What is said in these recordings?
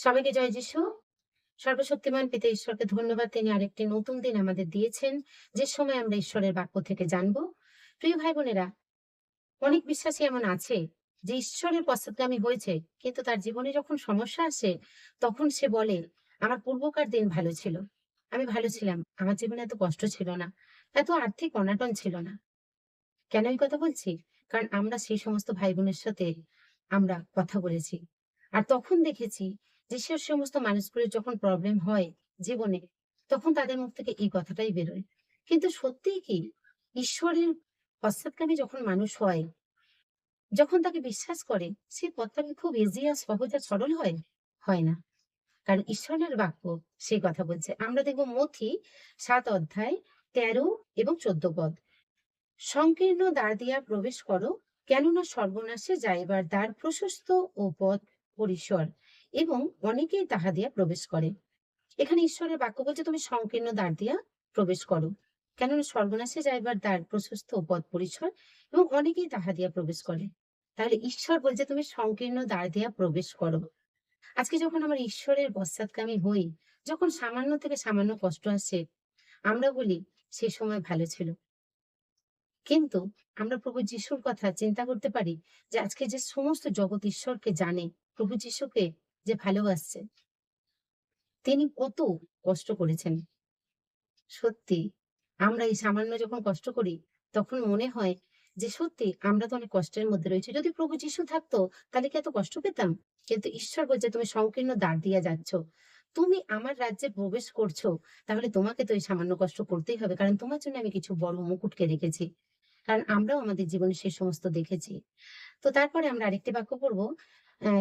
সবাইকে জয় যিশু। সর্বশক্তিমান পিতা ঈশ্বরকে ধন্যবাদ। তিনি আরেকটি নতুন দিন আমাদের দিয়েছেন। যে সময় আমরা ঈশ্বরের বাক্য থেকে জানব। প্রিয় ভাই বোনেরা অনেক বিশ্বাসী এমন আছে যে ঈশ্বরের পশ্চাৎগামী হয়েছে, কিন্তু তার জীবনে যখন সমস্যা আসে, তখন সে বলে, আমার পূর্বকার দিন ভালো ছিল। আমি ভালো ছিলাম। আমার জীবনে এত কষ্ট ছিল না। এত আর্থিক অনাটন ছিল না। কেন এই কথা বলছি? কারণ আমরা সেই সমস্ত ভাই বোনের সাথে আমরা কথা বলেছি। আর তখন দেখেছি যে সে সমস্ত মানুষগুলোর যখন প্রবলেম হয় জীবনে, তখন তাদের মুখ থেকে এই কথাটাই বেরোয়। কিন্তু সত্যিই কি, ঈশ্বরের পশ্চাৎগামী যখন মানুষ হয়, যখন তাকে বিশ্বাস করে, সে পথটা কি খুব ইজি আর সহজ আর সরল হয়? হয় না। কারণ ঈশ্বরের বাক্য সেই কথা বলছে। আমরা দেখব মথি সাত অধ্যায় তেরো এবং চোদ্দ পদ। সংকীর্ণ দ্বার দিয়া প্রবেশ করো, কেননা সর্বনাশে যাইবার দ্বার প্রশস্ত ও পথ পরিসর। এবং অনেকেই তাহা দিয়া প্রবেশ করে। এখানে ঈশ্বরের বাক্য বলছে, তুমি সংকীর্ণ দ্বার দিয়া প্রবেশ করো। কেননা সর্বনাশে যাইবার দ্বার প্রশস্ত পথ পরিসর এবং অনেকেই তাহা দিয়া প্রবেশ করে। তাহলে ঈশ্বর বলছে, তুমি সংকীর্ণ দ্বার দিয়া প্রবেশ করো। আজকে যখন আমরা ঈশ্বরের পশ্চাৎগামী হই, যখন সামান্য থেকে সামান্য কষ্ট আসে, আমরা বলি, সে সময় ভালো ছিল। কিন্তু আমরা প্রভু যিশুর কথা চিন্তা করতে পারি যে আজকে যে সমস্ত জগৎ ঈশ্বরকে জানে, প্রভু যিশুকে যে ভালোবাসছে তিনি কত কষ্ট করেছেন। সত্যি, আমরা এই সামান্য যখন কষ্ট করি, তখন মনে হয় যে সত্যি আমরা তো অনেক কষ্টের মধ্যে রয়েছি। যদি প্রভু যিশু থাকতো, তাহলে কি এত কষ্ট পেতাম? কিন্তু ঈশ্বর বলছে, তুমি সংকীর্ণ দাঁড় দিয়ে যাচ্ছ। তুমি আমার রাজ্যে প্রবেশ করছ, তাহলে তোমাকে তো এই সামান্য কষ্ট করতেই হবে। কারণ তোমার জন্য আমি কিছু বড় মুকুটকে রেখেছি। কারণ আমরাও আমাদের জীবনে সে সমস্ত দেখেছি। তো তারপরে আমরা আরেকটি বাক্য পড়ব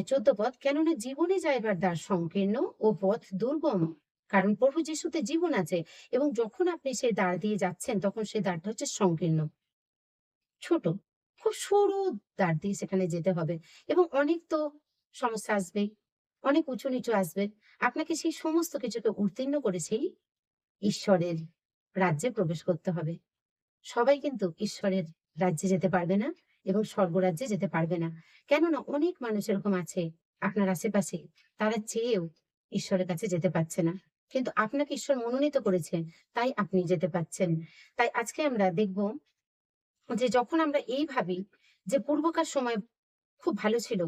চোদ্দ পথ, কেননা জীবনে যাইবার দ্বার সংকীর্ণ ও পথ দুর্গম। কারণ প্রভু যিশুতে জীবন আছে এবং যখন আপনি সেই দ্বার দিয়ে যাচ্ছেন, তখন সেই দ্বারটা হচ্ছে সংকীর্ণ। ছোট, খুব সরু দ্বার দিয়ে সেখানে যেতে হবে এবং অনেক তো সমস্যা আসবে, অনেক উঁচু নিচু আসবে। আপনাকে সেই সমস্ত কিছুকে উত্তীর্ণ করে সেই ঈশ্বরের রাজ্যে প্রবেশ করতে হবে। সবাই কিন্তু ঈশ্বরের রাজ্যে যেতে পারবে না। এবং স্বর্গরাজ্যে যেতে পারবে না। কেননা অনেক মানুষ এরকম আছে, আপনার আশেপাশে, তারা চেয়েও ঈশ্বরের কাছে যেতে পারছে না। কিন্তু আপনাকে ঈশ্বর মনোনীত করেছেন তাই আপনি যেতে পাচ্ছেন তাই আজকে আমরা দেখব যে যখন আমরা এই ভাবি যে পূর্বকার সময় খুব ভালো ছিল,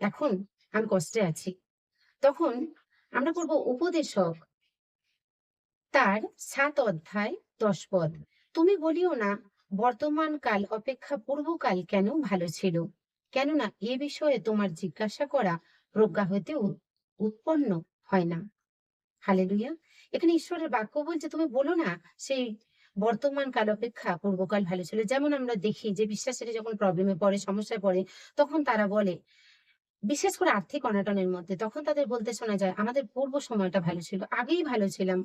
এখন আমি কষ্টে আছি, তখন আমরা করব উপদেশক তার সাত অধ্যায় দশ পদ। তুমি বলিও না বর্তমান কাল অপেক্ষা পূর্বকাল কেন ভালো ছিল? কেননা এ বিষয়ে তোমার জিজ্ঞাসা করা প্রজ্ঞা হইতে উৎপন্ন হয় না। হালেলুয়া। এখানে ঈশ্বরের বাক্য বলছে তুমি বলো না, সেই বর্তমান কাল অপেক্ষা পূর্বকাল ভালো ছিল। যেমন আমরা দেখি যে বিশ্বাসীরা যখন প্রবলেমে পড়ে, সমস্যায় পড়ে, তখন তারা বলে, বিশেষ করে আর্থিক অনাটনের মধ্যে, তখন তাদের বলতে শোনা যায়, আমাদের পূর্ব সময়টা ভালো ছিল, আগেই ভালো ছিলাম।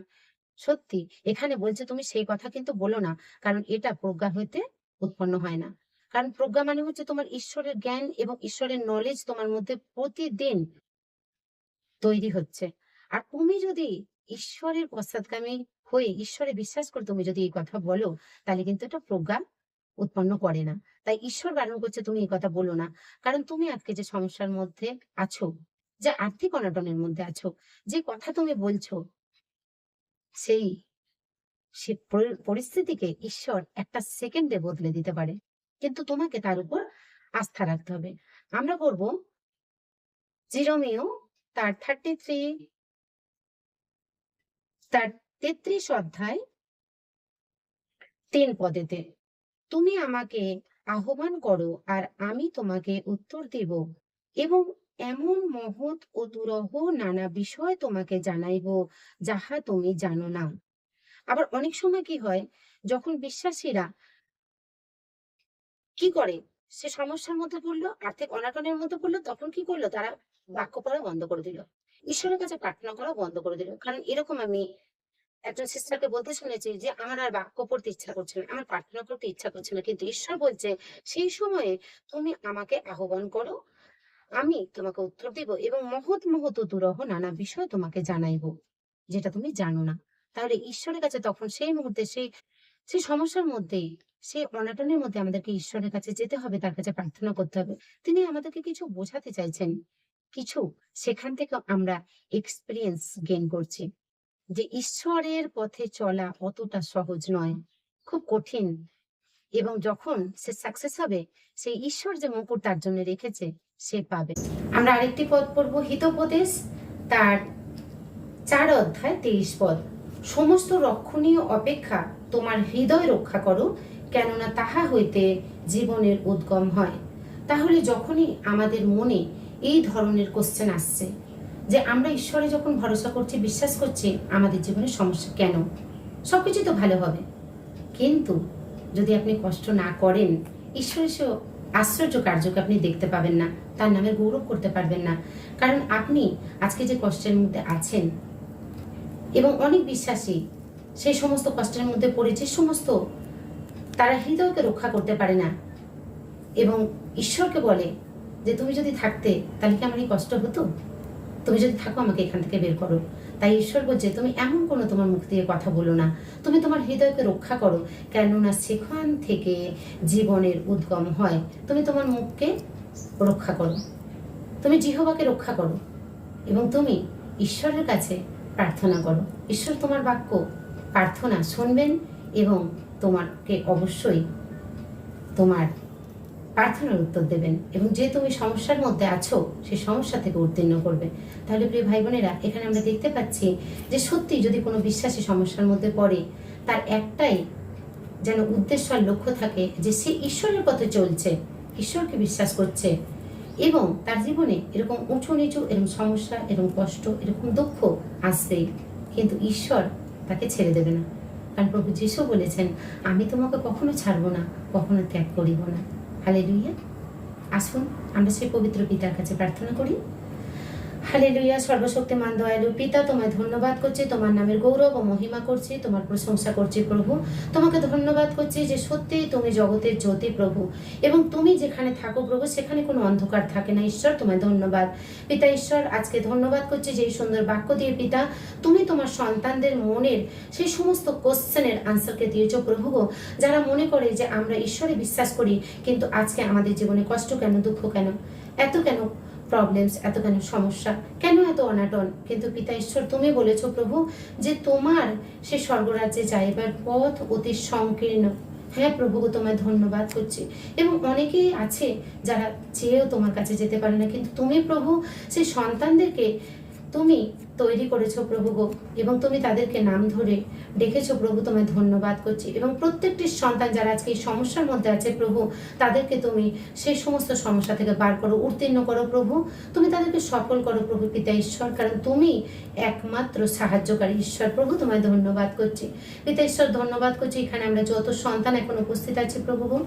সত্যি, এখানে বলছে তুমি সেই কথা কিন্তু বলো না, কারণ এটা প্রজ্ঞা হইতে উৎপন্ন হয় না। কারণ প্রজ্ঞা মানে হচ্ছে তোমার ঈশ্বরের জ্ঞান এবং ঈশ্বরের নলেজ তোমার মধ্যে প্রতিদিন তৈরি হচ্ছে। আর তুমি যদি ঈশ্বরের পশ্চাৎগামী হয়ে ঈশ্বরে বিশ্বাস করে তুমি যদি এই কথা বলো, তাহলে কিন্তু এটা প্রজ্ঞা উৎপন্ন করে না। তাই ঈশ্বর বারণ করছে তুমি এই কথা বলো না। কারণ তুমি আজকে যে সমস্যার মধ্যে আছো, যে আর্থিক অনটনের মধ্যে আছো, যে কথা তুমি বলছো সেই, সে পরিস্থিতিকে ঈশ্বর একটা সেকেন্ডে বদলে দিতে পারে। কিন্তু তোমাকে তার উপর আস্থা রাখতে হবে। আমরা করব জিরোমিও তার থার্টি থ্রি তার তেত্রিশ অধ্যায় তিন পদেতে। তুমি আমাকে আহ্বান করো আর আমি তোমাকে উত্তর দেব এবং এমন মহৎ ও দুরহ নানা বিষয় তোমাকে জানাইব, যাহা তুমি জানো না। আবার অনেক সময় কি হয়, যখন বিশ্বাসীরা কি করে, সে সমস্যার মধ্যে পড়ল, আর্থিক অনাটনের মধ্যে পড়ল, তখন কি করল, তারা বাক্য পড়া বন্ধ করে দিল। ঈশ্বরের কাছে প্রার্থনা করা বন্ধ করে দিল। কারণ এরকম আমি একজন সিস্টারকে বলতে শুনেছি যে, আমার আর বাক্য পড়তে ইচ্ছা করছে না, আমার প্রার্থনা করতে ইচ্ছা করছে না। কিন্তু ঈশ্বর বলছে, সেই সময়ে তুমি আমাকে আহ্বান করো আমি তোমাকে উত্তর দিব এবং মহৎ মহৎ দুরহ নানা বিষয় তোমাকে জানাইবো, যেটা তুমি জানো না। তাহলে ঈশ্বরের কাছে তখন সেই মুহূর্তে সেই সেই সমস্যার মধ্যেই, সেই অনাটনের মধ্যে আমাদেরকে ঈশ্বরের কাছে যেতে হবে, তার কাছে প্রার্থনা করতে হবে। তিনি আমাদেরকে কিছু বোঝাতে চাইছেন। কিছু সেখান থেকে আমরা এক্সপিরিয়েন্স গেইন করছি যে ঈশ্বরের পথে চলা অতটা সহজ নয়, খুব কঠিন। এবং যখন সে সাকসেস হবে, সেই ঈশ্বর যে মুকুট তার জন্য রেখেছে সে পাবে। আমরা আরেকটি পদ পড়ব, হিতোপদেশ। তার চার অধ্যায় তেইশ পদ। সমস্ত রক্ষণীয় অপেক্ষা তোমার হৃদয় রক্ষা করো, কেননা তাহা হইতে জীবনের উদ্গম হয়। তাহলে যখনই আমাদের মনে এই ধরনের কোশ্চেন আসছে, যে আমরা ঈশ্বরে যখন ভরসা করছি, বিশ্বাস করছি, আমাদের জীবনে সমস্যা কেন? সব সবকিছু তো ভালো হবে। কিন্তু যদি আপনি কষ্ট না করেন, ঈশ্বরের সে আশ্চর্য কার্যকে আপনি দেখতে পাবেন না, তার নামে গৌরব করতে পারবেন না। কারণ আপনি আজকে যে কষ্টের মধ্যে আছেন, এবং অনেক বিশ্বাসী সেই সমস্ত কষ্টের মধ্যে পড়ে যে সমস্ত তারা হৃদয়কে রক্ষা করতে পারে না। এবং ঈশ্বরকে বলে যে, তুমি যদি থাকতে, তাহলে কি আমার এই কষ্ট হতো? তুমি যদি থাকো, আমাকে এখান থেকে বের করো। তাই ঈশ্বর বলছে তুমি এমন কোনো তোমার মুখ দিয়ে কথা বলো না। তুমি তোমার হৃদয়কে রক্ষা করো, কেননা সেখান থেকে জীবনের উদ্গম হয়। তুমি তোমার মুখকে রক্ষা করো। তুমি জিহবাকে রক্ষা করো এবং তুমি ঈশ্বরের কাছে প্রার্থনা করো। ঈশ্বর তোমার বাক্য, প্রার্থনা শুনবেন এবং তোমাকে অবশ্যই তোমার প্রার্থনার উত্তর দেবেন এবং যে তুমি সমস্যার মধ্যে আছো সেই সমস্যা থেকে উত্তীর্ণ করবে। তাহলে প্রিয় ভাই বোনেরা এখানে আমরা দেখতে পাচ্ছি যে সত্যি যদি কোনো বিশ্বাসী সমস্যার মধ্যে পড়ে, তার একটাই যেন উদ্দেশ্য আর লক্ষ্য থাকে যে সে ঈশ্বরের পথে চলছে, ঈশ্বরকে বিশ্বাস করছে এবং তার জীবনে এরকম উঁচু নিচু এরকম সমস্যা, এরকম কষ্ট, এরকম দুঃখ আসবেই কিন্তু ঈশ্বর তাকে ছেড়ে দেবে না। কারণ প্রভু যিশু বলেছেন, আমি তোমাকে কখনো ছাড়বো না, কখনো ত্যাগ করিব না। হালেলুইয়া আসুন আমরা সেই পবিত্র পিতার কাছে প্রার্থনা করি। হালেলুইয়া সর্বশক্তিমান, দয়ালু পিতা, তোমায় ধন্যবাদ করছি, তোমার নামের গৌরব ও মহিমা করছি, তোমার প্রশংসা করছি প্রভু। তোমাকে ধন্যবাদ করছি যে সত্যিই তুমি জগতের জ্যোতি প্রভু এবং তুমি যেখানে থাকো প্রভু, সেখানে কোনো অন্ধকার থাকে না। ঈশ্বর, তোমায় ধন্যবাদ। পিতা ঈশ্বর, আজকে ধন্যবাদ করছি যে সুন্দর বাক্য দিয়ে পিতা, তুমি তোমার সন্তানদের মনের সেই সমস্ত কোশ্চেনের আনসারকে দিয়েছ প্রভু যারা মনে করে যে আমরা ঈশ্বরে বিশ্বাস করি, কিন্তু আজকে আমাদের জীবনে কষ্ট কেন, দুঃখ কেন? এত কেন? প্রবলেমস এত কেন সমস্যা? কেন এত অনাটন? কিন্তু পিতা ঈশ্বর, তুমি বলেছ প্রভু যে তোমার সে স্বর্গরাজ্যে যাইবার পথ অতি সংকীর্ণ। হ্যাঁ প্রভু তোমায় ধন্যবাদ করছি। এবং অনেকেই আছে যারা চেয়েও তোমার কাছে যেতে পারে না, কিন্তু তুমি প্রভু সেই সন্তানদেরকে তুমি তৈরি করেছ প্রভু গো এবং তুমি তাদেরকে নাম ধরে ডেকেছো প্রভু তোমায় ধন্যবাদ করছি। এবং প্রত্যেকটি সন্তান যারা আজকে এই সমস্যার মধ্যে আছে প্রভু তাদেরকে তুমি সেই সমস্ত সমস্যা থেকে বার করো উত্তীর্ণ করো প্রভু। তুমি তাদেরকে সফল করো প্রভু পিতা ঈশ্বর কারণ তুমি একমাত্র সাহায্যকারী ঈশ্বর প্রভু তোমায় ধন্যবাদ করছি। পিতা ঈশ্বর ধন্যবাদ করছি এখানে আমরা যত সন্তান এখন উপস্থিত আছি প্রভু গো,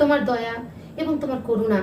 তোমার দয়া এবং তোমার করুণা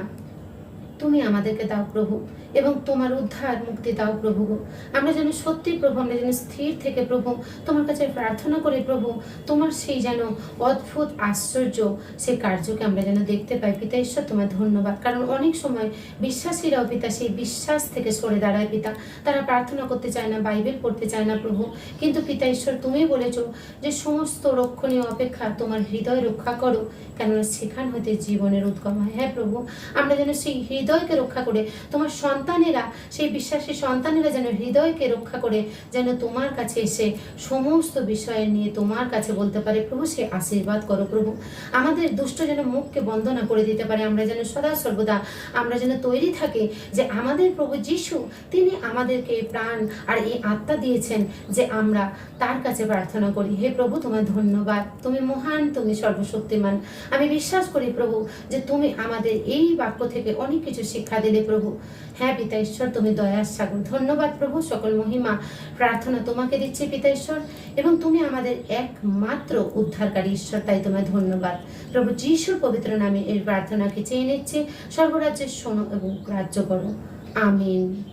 তুমি আমাদেরকে দাও প্রভু। এবং তোমার উদ্ধার মুক্তি দাও প্রভু। আমরা যেন সত্যি প্রভু, আমরা যেন স্থির থেকে প্রভু। তোমার কাছে প্রার্থনা করি প্রভু, তোমার সেই যেন অদ্ভুত আশ্চর্য সেই কার্যকে আমরা যেন দেখতে পাই। পিতা ঈশ্বর, তোমার ধন্যবাদ। কারণ অনেক সময় বিশ্বাসীরাও পিতা, সেই বিশ্বাস থেকে সরে দাঁড়ায় পিতা। তারা প্রার্থনা করতে চায় না, বাইবেল পড়তে চায় না প্রভু। কিন্তু পিতা ঈশ্বর, তুমি বলেছ যে সমস্ত রক্ষণীয় অপেক্ষা তোমার হৃদয় রক্ষা করো, কেননা সেখান হতে জীবনের উদ্গম হয়। হ্যাঁ প্রভু, আমরা যেন সেই হৃদয়কে রক্ষা করে তোমার সন্তানেরা, সেই বিশ্বাসী সন্তানেরা যেন হৃদয়কে রক্ষা করে, যেন তোমার কাছে এসে সমস্ত বিষয় নিয়ে তোমার কাছে বলতে পারে, প্রভু, সে আশীর্বাদ করো প্রভু। আমাদের দুষ্ট যেন মুখকে বন্ধ না করে দিতে পারে, আমরা যেন সদা সর্বদা, আমরা যেন তৈরি থাকি যে আমাদের প্রভু যিশু, তিনি আমাদেরকে প্রাণ আর এই আত্মা দিয়েছেন যে আমরা তার কাছে প্রার্থনা করি। হে প্রভু, তোমার ধন্যবাদ। তুমি মহান, তুমি সর্বশক্তিমান। আমি বিশ্বাস করি প্রভু যে তুমি আমাদের এই বাক্য থেকে অনেক কিছু শিক্ষা দিলে প্রভু। হ্যাঁ পিতা ঈশ্বর, তুমি দয়ার সাগর, ধন্যবাদ প্রভু, সকল মহিমা, প্রার্থনা তোমাকে দিচ্ছি পিতা ঈশ্বর, এবং তুমি আমাদের একমাত্র উদ্ধারকারী ঈশ্বর, তাই তোমায় ধন্যবাদ। প্রভু যিশুর পবিত্র নামে এই প্রার্থনাকে চেয়ে নিচ্ছি সর্বরাজ্যের শোনো এবং গ্রাহ্য করো। আমিন।